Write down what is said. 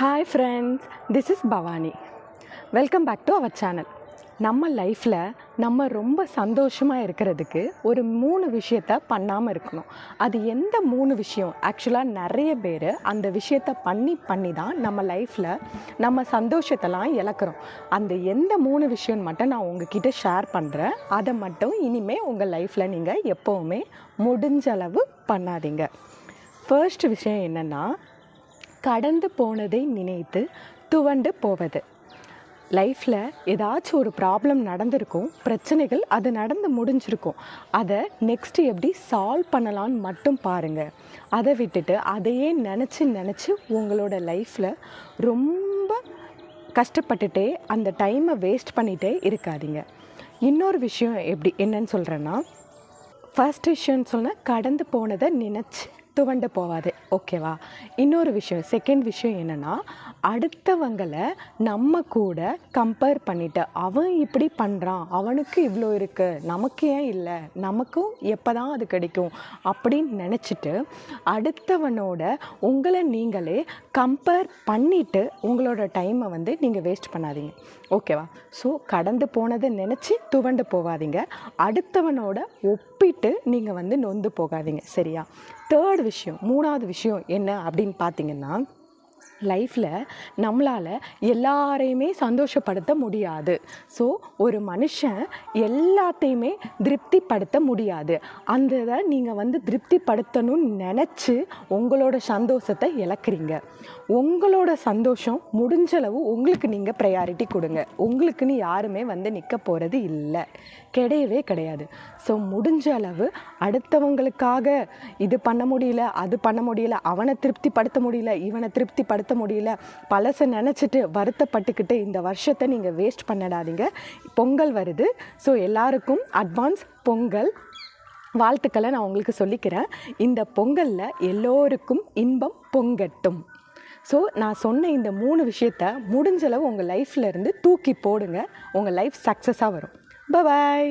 Hi friends this is Bhavani welcome back to our channel நம்ம லைஃப்பில் நம்ம ரொம்ப சந்தோஷமாக இருக்கிறதுக்கு ஒரு மூணு விஷயத்த பண்ணாமல் இருக்கணும். அது எந்த மூணு விஷயம்? ஆக்சுவலாக நிறைய பேர் அந்த விஷயத்த பண்ணி பண்ணி தான் நம்ம லைஃப்பில் நம்ம சந்தோஷத்தெல்லாம் இழக்கிறோம். அந்த எந்த மூணு விஷயம்னு மட்டும் நான் உங்ககிட்ட ஷேர் பண்ணுறேன் அதை மட்டும் இனிமேல் உங்கள் லைஃப்பில் நீங்கள் எப்போவுமே முடிஞ்ச அளவு பண்ணாதீங்க. ஃபர்ஸ்ட் விஷயம் என்னென்னா கடந்து போனதை நினைத்து துவண்டு போவது. லைஃப்பில் ஏதாச்சும் ஒரு ப்ராப்ளம் நடந்திருக்கும் பிரச்சனைகள் அது நடந்து முடிஞ்சிருக்கும். அதை நெக்ஸ்ட்டு எப்படி சால்வ் பண்ணலான்னு மட்டும் பாருங்கள் அதை விட்டுட்டு அதையே நினச்சி நினச்சி உங்களோட லைஃப்பில் ரொம்ப கஷ்டப்பட்டுட்டே அந்த டைமை வேஸ்ட் பண்ணிகிட்டே இருக்காதீங்க. இன்னொரு விஷயம் எப்படி என்னன்னு சொல்கிறேன்னா ஃபர்ஸ்ட் விஷயம்னு சொன்னால் கடந்து போனதை நினச்சி துவண்டு போகாது ஓகேவா? இன்னொரு விஷயம் செகண்ட் விஷயம் என்னென்னா அடுத்தவங்களை நம்ம கூட கம்பேர் பண்ணிட்டு அவன் இப்படி பண்ணுறான் அவனுக்கு இவ்வளோ இருக்குது நமக்கு ஏன் இல்லை நமக்கும் எப்போ தான் அது கிடைக்கும் அப்படின்னு நினச்சிட்டு அடுத்தவனோட உங்களை நீங்களே கம்பேர் பண்ணிவிட்டு உங்களோட டைமை வந்து நீங்கள் வேஸ்ட் பண்ணாதீங்க. ஓகேவா? ஸோ கடந்து போனதை நினச்சி துவண்டு போகாதீங்க அடுத்தவனோட ஒப்பிட்டு நீங்கள் வந்து நொந்து போகாதீங்க. சரியா? தேர்ட் விஷயம் மூணாவது விஷயம் என்ன அப்படின்னு பார்த்தீங்கன்னா லைஃப்பில் நம்மளால் எல்லாரையுமே சந்தோஷப்படுத்த முடியாது. ஸோ ஒரு மனுஷன் எல்லாத்தையுமே திருப்திப்படுத்த முடியாது. அந்த இதை நீங்கள் வந்து திருப்திப்படுத்தணும்னு நினச்சி உங்களோட சந்தோஷத்தை இழக்கிறீங்க. உங்களோட சந்தோஷம் முடிஞ்சளவு உங்களுக்கு நீங்கள் ப்ரையாரிட்டி கொடுங்க. உங்களுக்குன்னு யாருமே வந்து நிற்க போகிறது இல்லை. கிடையவே கிடையாது. ஸோ முடிஞ்ச அளவு அடுத்தவங்களுக்காக இது பண்ண முடியல அது பண்ண முடியல அவனை திருப்திப்படுத்த முடியல இவனை படுத்த முடியல. பழசை நினச்சிட்டு வருத்தப்பட்டுக்கிட்டு இந்த வருஷத்தை நீங்கள் வேஸ்ட் பண்ணிடாதீங்க. பொங்கல் வருது. ஸோ எல்லாருக்கும் அட்வான்ஸ் பொங்கல் வாழ்த்துக்களை நான் உங்களுக்கு சொல்லிக்கிறேன். இந்த பொங்கலில் எல்லோருக்கும் இன்பம் பொங்கட்டும். ஸோ நான் சொன்ன இந்த மூணு விஷயத்த முடிஞ்சளவு உங்கள் லைஃப்பில் இருந்து தூக்கி போடுங்க. உங்கள் லைஃப் சக்ஸஸாக வரும். பபாய்